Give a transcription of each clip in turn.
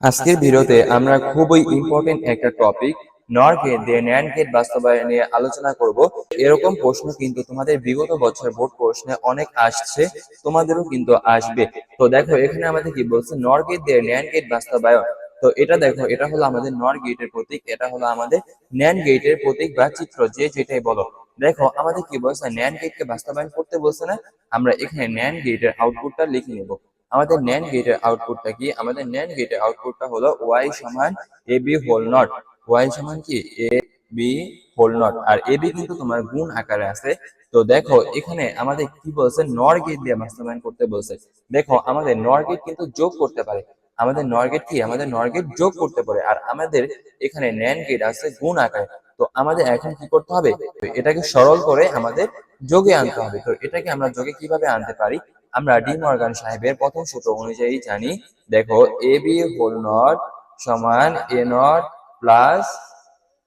আজকের ভিডিওতে আমরা খুবই ইম্পর্টেন্ট একটা টপিক নর গেট দিয়ে ন্যান্ড গেট বাস্তবায়ন নিয়ে আলোচনা করব। এরকম প্রশ্ন কিন্তু তোমাদের বিগত বছর বোর্ড প্রশ্নে অনেক আসছে। তোমাদেরও কিন্তু আসবে। তো দেখো এখানে আমাদের কি বলছে? নর গেট দিয়ে গেট বাস্তবায়ন। তো এটা দেখো এটা হলো আমাদের নর গেটের প্রতীক। এটা হলো আমাদের ন্যান গেটের প্রতীক বা চিত্র যে যেটাই বলো। দেখো আমাদের কি বলছে? ন্যান গেটকে বাস্তবায়ন করতে বলছে না। আমরা এখানে ন্যান গেটের আউটপুটটা লিখে নেব আমাদের ন্যান গেটের আউটপুটটা কি? আমাদের ন্যান গেটের আউটপুটটা হলো ওয়াই সমান A B whole not Y সমান কি? এ বি হোল নট আর এ বি কিন্তু তোমার গুণ আকারে আছে। তো দেখো, এখানে আমাদের কি বলছে? নর গেট দিয়ে বাস্তবায়ন করতে বলছে। দেখো, আমাদের নর গেট কিন্তু যোগ করতে পারে। আমাদের নর গেট কি? আমাদের নর গেট যোগ করতে পারে। আর আমাদের এখানে ন্যান গেট আছে গুণ আকারে। তো আমাদের এখন কি করতে হবে? এটাকে সরল করে আমাদের যোগে আনতে হবে। তো এটাকে আমরা যোগে কীভাবে আনতে পারি? আমরা ডি মর্গান সাহেবের প্রথম সূত্র অনুযায়ী জানি, দেখো, এ বি হোল নট সমান A not plus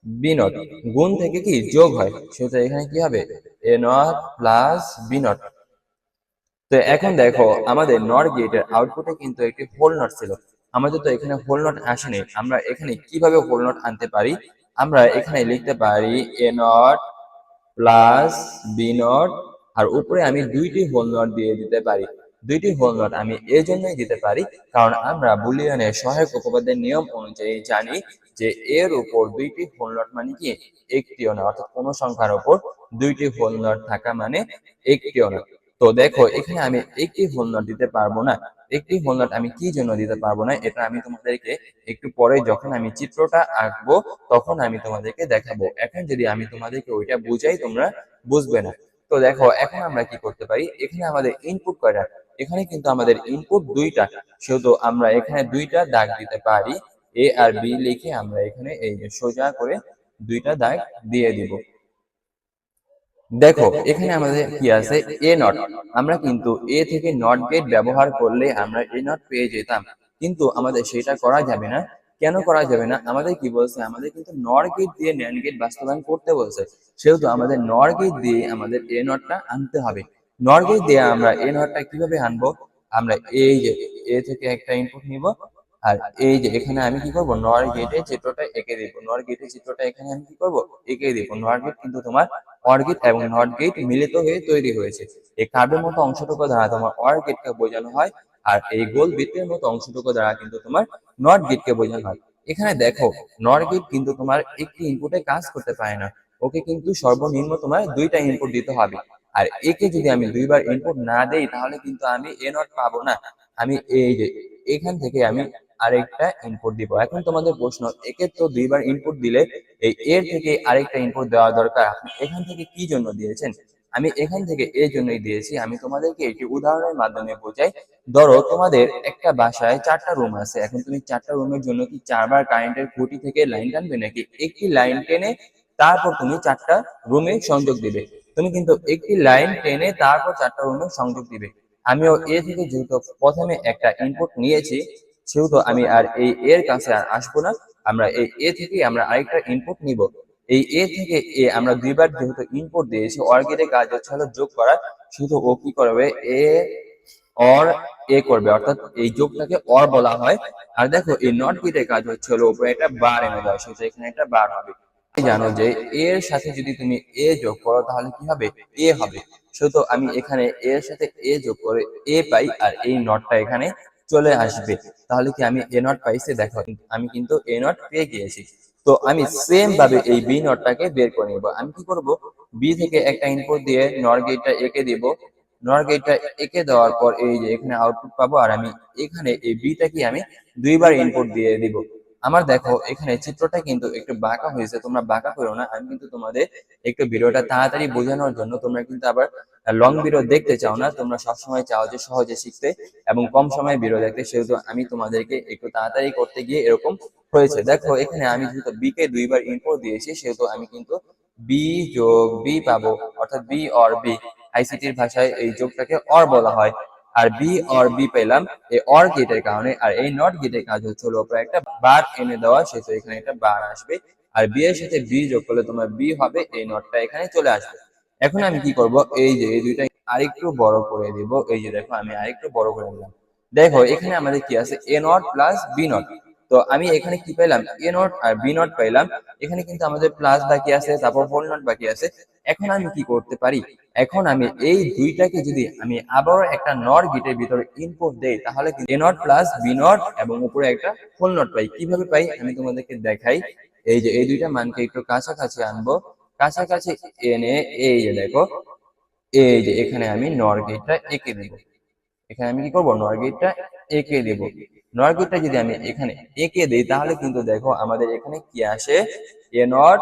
B not. গুণ থেকে কি? যোগ হয়। সেটা এখানে কি হবে? A not plus B not. তো এখন দেখো, আমাদের নট গেটের আউটপুটে কিন্তু একটি হোল নট ছিল। আমাদের তো এখানে হোল নট আসেনি। আমরা এখানে কীভাবে হোল নট আনতে পারি? আমরা এখানে লিখতে পারি A not plus B not আর উপরে আমি দুইটি হোল নট দিয়ে দিতে পারি। দুইটি হোল নট আমি এই জন্যই দিতে পারি, কারণ আমরা বুলিয়ানের সহায়ক উপপাদ্যের নিয়ম অনুযায়ী জানি যে এর উপর দুইটি হোল নট মানে কি? একটিও না, অর্থাৎ কোনো সংখ্যার উপর দুইটি হোল নট থাকা মানে একটিও না। তো দেখো, এখানে আমি একটি হোল নট দিতে পারব না। একটি হোল নট আমি কি জন্য দিতে পারব না? এটা আমি তোমাদেরকে একটু পরে যখন আমি চিত্রটা আঁকবো, তখন আমি তোমাদেরকে দেখাবো। এখন যদি আমি তোমাদেরকে ওইটা বুঝাই, তোমরা বুঝবে না। তো দেখো এখন আমরা কি করতে পারি? এখানে আমাদের ইনপুট কয়টা? এখানে কিন্তু আমাদের ইনপুট দুইটা। সেহেতু আমরা এখানে দুইটা দাগ দিতে পারি। এ আর বি লিখে আমরা এখানে এই যে সোজা করে দুইটা দাগ দিয়ে দিব। দেখো এখানে আমাদের কি আছে? এ নট আমরা কিন্তু এ থেকে নট গেট ব্যবহার করলে আমরা এ নট পেয়ে যেতাম। কিন্তু আমাদের সেটা করা যাবে না। কেন করা যাবে না? আমাদের কি বলছে? আমাদের কিন্তু নর গেট দিয়ে ন্যান গেট বাস্তবায়ন করতে বলছে। সেহেতু আমাদের নর গেট দিয়ে আমাদের এ নটটা আনতে হবে। নর গেট দিয়ে আমরা এ নটটা কীভাবে আনব? আমরা এই যে এ থেকে একটা ইনপুট নিব, আর এই যে এখানে আমি কি করব? নর গেটে চিত্রটা এঁকে দিব। নর গেটে চিত্রটা এখানে আমি কি করব? এঁকে দিব। নর গেট কিন্তু তোমার অর গেট এবং নট গেট মিলিত হয়ে তৈরি হয়েছে। এই কার্ডের মতো অংশটুকু দ্বারা তোমার অর গেটকে বোঝানো হয়, আর এই গোল বৃত্তের মতো অংশটুকু দ্বারা কিন্তু তোমার নট গেটকে বোঝানো হয়। এখানে দেখো নট গেট কিন্তু তোমার একটি ইনপুটে কাজ করতে পারে না। ওকে কিন্তু সর্বনিম্ন তোমার দুইটা ইনপুট দিতে হবে। আর একে যদি আমি দুইবার ইনপুট না দেই, তাহলে কিন্তু আমি এ নট পাবো না। আমি এই যে, এখান থেকে আমি আরেকটা ইনপুট দিব। এখন তোমাদের প্রশ্ন, একে তো দুইবার ইনপুট দিলে এই এর থেকে আরেকটা ইনপুট দেওয়া দরকার। এখান থেকে কি জন্য দিয়েছেন? আমি এখান থেকে এই জন্যই দিয়েছি, আমি তোমাদেরকে একটি উদাহরণের মাধ্যমে বোঝাই। ধরো, তোমাদের একটা বাসায় চারটা রুম আছে, এখন তুমি চারটা রুমের জন্য কি চারবার কারেন্টের খুঁটি থেকে লাইন টানবে নাকি একটি লাইন টেনে তারপর তুমি চারটা রুমে সংযোগ দিবে? তুমি কিন্তু একটি লাইন টেনে তারপর চারটা রুমে সংযোগ দিবে। আমিও এ থেকে যেহেতু প্রথমে একটা ইনপুট নিয়েছি, সেহেতু আমি আর এই এর কাছে আর আসব না। আমরা এই এ থেকে আমরা আরেকটা ইনপুট নিব। এই এ থেকে এ আমরা দুইবার যেহেতু ইনপুট দিয়েছি অর গেটে কাজ হচ্ছে হলো যোগ করা, শুধু ও কি করবে? এ অর এ করবে, অর্থাৎ এই যোগটাকে অর বলা হয়। আর দেখো, এই নট গেটের কাজ হচ্ছে হলো উপরে একটা বার এনে দেওয়া সেটা এখানে একটা বার হবে। জানো যে এর সাথে যদি তুমি এ যোগ করো, তাহলে কি হবে? এ হবে। শুধু আমি এখানে এর সাথে এ যোগ করে এ পাই, আর এই নটটা এখানে চলে আসবে। তাহলে কি আমি এ নট পাইছি দেখো, আমি কিন্তু এ নট পেয়ে গিয়েছি। তো আমি সেম ভাবে এই বি নটটাকে বের করে নিব। আমি কি করব? বি থেকে একটা ইনপুট দিয়ে নর গেটটা একে দিব। নর গেটটা একে দেওয়ার পর এই যে এখানে আউটপুট পাবো, আর আমি এখানে এই বিটাকে আমি দুইবার ইনপুট দিয়ে দিব। আমার দেখো, এখানে চিত্রটা কিন্তু একটু বাঁকা হয়েছে, তোমরা বাঁকা করো না, আমি কিন্তু তোমাদের একটু ভিডিওটা তাড়াতাড়ি বোঝানোর জন্য তোমরা কিন্তু আবার লং ভিডিও দেখতে চাও না, তোমরা সবসময় চাও যে সহজে শিখতে এবং কম সময়ে ভিডিও দেখতে, সেহেতু আমি তোমাদেরকে একটু তাড়াতাড়ি করতে গিয়ে এরকম হয়েছে। দেখো, এখানে আমি যেহেতু বি কে দুইবার ইনপুট দিয়েছি, সেহেতু আমি কিন্তু বি যোগ বি পাবো, অর্থাৎ বি অর বি আইসিটির ভাষায় এই যোগটাকে অর বলা হয়। আর বি অর বি পেলাম, এই অর গেটের কারণে, আর এই নট গেটের কাজ হচ্ছে হলো উপরে একটা বার এনে দেওয়া, সেহেতু এখানে একটা বার আসবে। আর বি এর সাথে বি যোগ করলে তোমার বি হবে, এই নটটা এখানে চলে আসবে। এখন আমি কি করব? এই যে, এই দুইটা আরেকটু বড় করে দিব। এই যে দেখো, আমি আরেকটু বড় করে দিলাম দেখো, এখানে আমাদের কি আছে? A not plus B not তো আমি এখানে কি পেলাম? এ নট আর বি নট পেলাম। এখানে কিন্তু আমাদের প্লাস বাকি আছে, তারপর হোল নট বাকি আছে। এখন আমি কি করতে পারি? এখন আমি এই দুইটাকে যদি আমি আবারও একটা নট গেটের ভিতরে ইনপুট দেই, তাহলে A not plus B not এবং উপরে একটা হোল নট পাই। কীভাবে পাই? আমি তোমাদেরকে দেখাই। এই যে এই দুইটা মানকে একটু কাছাকাছি আনব। কাছাকাছি এনে এই যে দেখো, এই যে এখানে আমি নর গেটটা এঁকে দেব। এখানে আমি কি করব? নর গেটটা এঁকে দেব। নর গেটটা যদি আমি এখানে এঁকে দিই, তাহলে কিন্তু দেখো আমাদের এখানে কি আসে? এ নট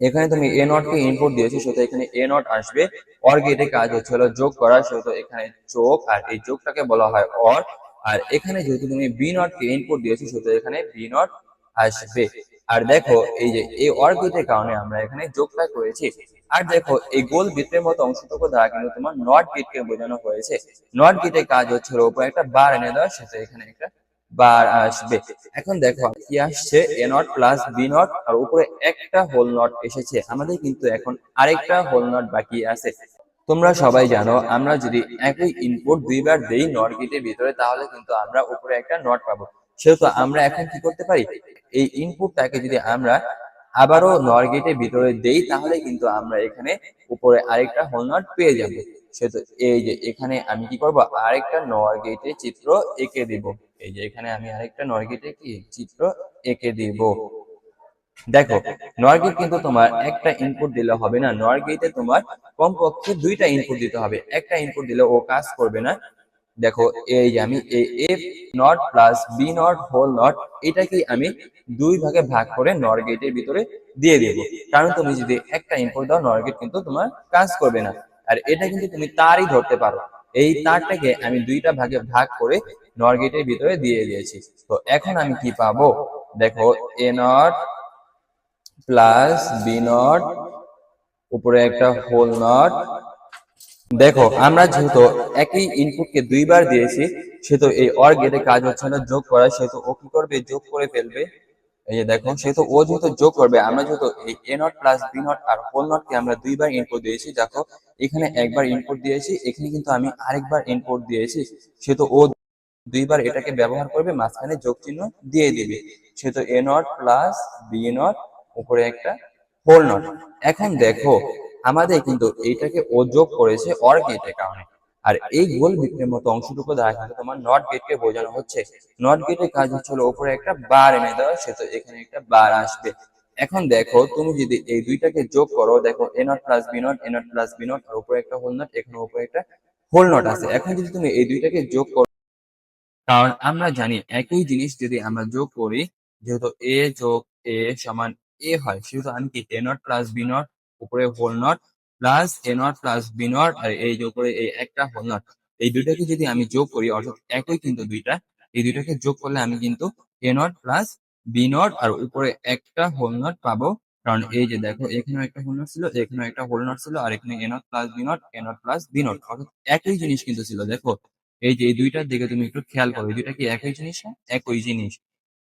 এখানে তুমি এ নট কে ইনপুট দিয়েছ সেহেতু এখানে এ নট আসবে। অর গেটে কাজ হচ্ছে হলো যোগ করা সেহেতু এখানে যোগ, আর এই যোগটাকে বলা হয় অর আর এখানে যেহেতু তুমি বি নট কে ইনপুট দিয়েছ সেহেতু এখানে বি নট আসবে। আর দেখো, এই যে এই অর গেটের কারণে আমরা এখানে যোগটা করেছি। আর দেখো, এই গোল বৃত্তের মতো অংশটুকু দ্বারা কিন্তু তোমার নট গেটকে বোঝানো হয়েছে। নট গেটের কাজ হচ্ছে উপরে একটা বার এনে দেওয়া, সেটা এখানে একটা বার আসবে। এখন দেখো, কি আসছে? A not plus B not আর উপরে একটা হোল নট এসেছে। আমাদের কিন্তু এখন আরেকটা হোল নট বাকি আছে। তোমরা সবাই জানো, আমরা যদি একই ইনপুট দুইবার দেই নট গেটের ভিতরে, তাহলে কিন্তু আমরা উপরে একটা নট পাবো। সেহেতু আমরা এখন কি করতে পারি? এই ইনপুটটাকে যদি আমরা আবারও নর গেটের ভিতরে দেই, তাহলে কিন্তু আমরা এখানে উপরে আরেকটা হোল নট পেয়ে যাব। সেহেতু এই যে এখানে আমি কি করব? আরেকটা নর গেটের চিত্র এঁকে দিব। এই যে এখানে আমি আরেকটা নর গেটে কি? চিত্র এঁকে দিব। দেখো, নর গেট কিন্তু তোমার একটা ইনপুট দিলে হবে না। নর গেটে তোমার কমপক্ষে দুইটা ইনপুট দিতে হবে। একটা ইনপুট দিলে ও কাজ করবে না। দেখো, এই যে আমি F not plus B not whole not এটাকে আমি দুই ভাগে ভাগ করে নর গেটের ভিতরে দিয়ে দেবো। কারণ তুমি যদি একটা ইনপুট দাও, নর গেট কিন্তু তোমার কাজ করবে না। আর এটা কিন্তু তুমি তারই ধরতে পারো। এই তারটাকে আমি দুইটা ভাগে ভাগ করে নর গেটের ভিতরে দিয়ে দিয়েছি। তো এখন আমি কি পাবো? দেখো A not plus B not উপরে একটা হোল নট দেখো, আমরা যেহেতু একই ইনপুটকে দুইবার দিয়েছি, সেহেতু এই অর গেটে কাজ হচ্ছে না, যোগ করা, সেহেতু ও কি করবে? যোগ করে ফেলবে। এই যে দেখো সেহেতু ও যেহেতু যোগ করবে আমরা যেহেতু এই A not plus B not R whole not কে আমরা দুইবার ইনপুট দিয়েছি দেখো এখানে একবার ইনপুট দিয়েছি এখানে কিন্তু আমি আরেকবার ইনপুট দিয়েছি সেহেতু ও দুইবার এটাকে ব্যবহার করবে মাঝখানে যোগ চিহ্ন দিয়ে দিবে। সেহেতু A not plus B not উপরে একটা হোল নট এখন দেখো আমাদের কিন্তু এইটাকে ও যোগ করেছে অর গেটের কারণে। আর এই গোল বৃত্তের মতো অংশটুকু দ্বারা কিন্তু তোমার নট গেটকে বোঝানো হচ্ছে। নট গেটের কাজ হচ্ছে উপরে একটা বার এনে দেওয়া সে তো এখানে একটা বার আসবে। এখন দেখো তুমি যদি এই দুইটাকে যোগ করো দেখো A not plus B not A not plus B not আর উপরে একটা হোল নট এখানে উপরে একটা হোল নট আছে। এখন যদি তুমি এই দুইটাকে যোগ করো কারণ আমরা জানি একই জিনিস যদি আমরা যোগ করি যেহেতু এ যোগ এ সমান এ হয় সেহেতু আমি কি A not plus B not উপরে whole not plus A not plus B not আর এই যে উপরে এই একটা হোল নট। এই দুইটাকে যদি আমি যোগ করি, অর্থাৎ একই কিন্তু দুইটা, এই দুইটাকে যোগ করলে আমি কিন্তু A not plus B not আর উপরে একটা হোল নট পাবো। কারণ এই যে দেখো, এখানেও একটা হোল নট ছিল, এখানেও একটা হোল নট ছিল, আর এখানে A not plus B not, A not plus B not, অর্থাৎ একই জিনিস কিন্তু ছিল। দেখো, এই যে এই দুইটার দিকে তুমি একটু খেয়াল করো, এই দুইটা কি একই জিনিস একই জিনিস।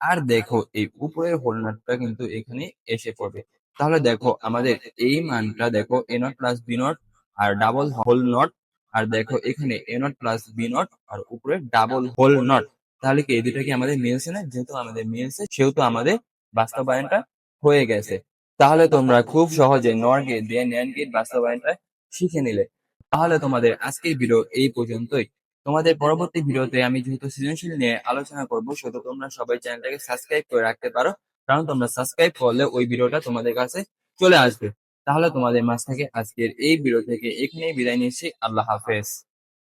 আর দেখো, এই উপরের হোল নটটা কিন্তু এখানে এসে পড়বে। তাহলে দেখো আমাদের এই মানটা দেখো A not plus B not R double whole not আর দেখো এখানে A not plus B not আর উপরে ডাবল হোল নট তাহলে কি এই দুইটা কি আমাদের মিলছে না? যেহেতু আমাদের মিলছে, সেহেতু আমাদের বাস্তবায়নটা হয়ে গেছে। তাহলে তোমরা খুব সহজে নর গেট দিয়ে ন্যান গেট বাস্তবায়নটা শিখে নিলে। তাহলে তোমাদের আজকের ভিডিও এই পর্যন্তই। তোমাদের পরবর্তী ভিডিওতে আমি যেহেতু সৃজনশীল নিয়ে আলোচনা করব, সেহেতু তোমরা সবাই চ্যানেলটাকে সাবস্ক্রাইব করে রাখতে পারো। কারণ তোমরা সাবস্ক্রাইব করলে ওই ভিডিওটা তোমাদের কাছে চলে আসবে। তাহলে তোমাদের মাঝ থেকে আজকের এই ভিডিও থেকে এখানেই বিদায় নিচ্ছি। আল্লাহ হাফেজ।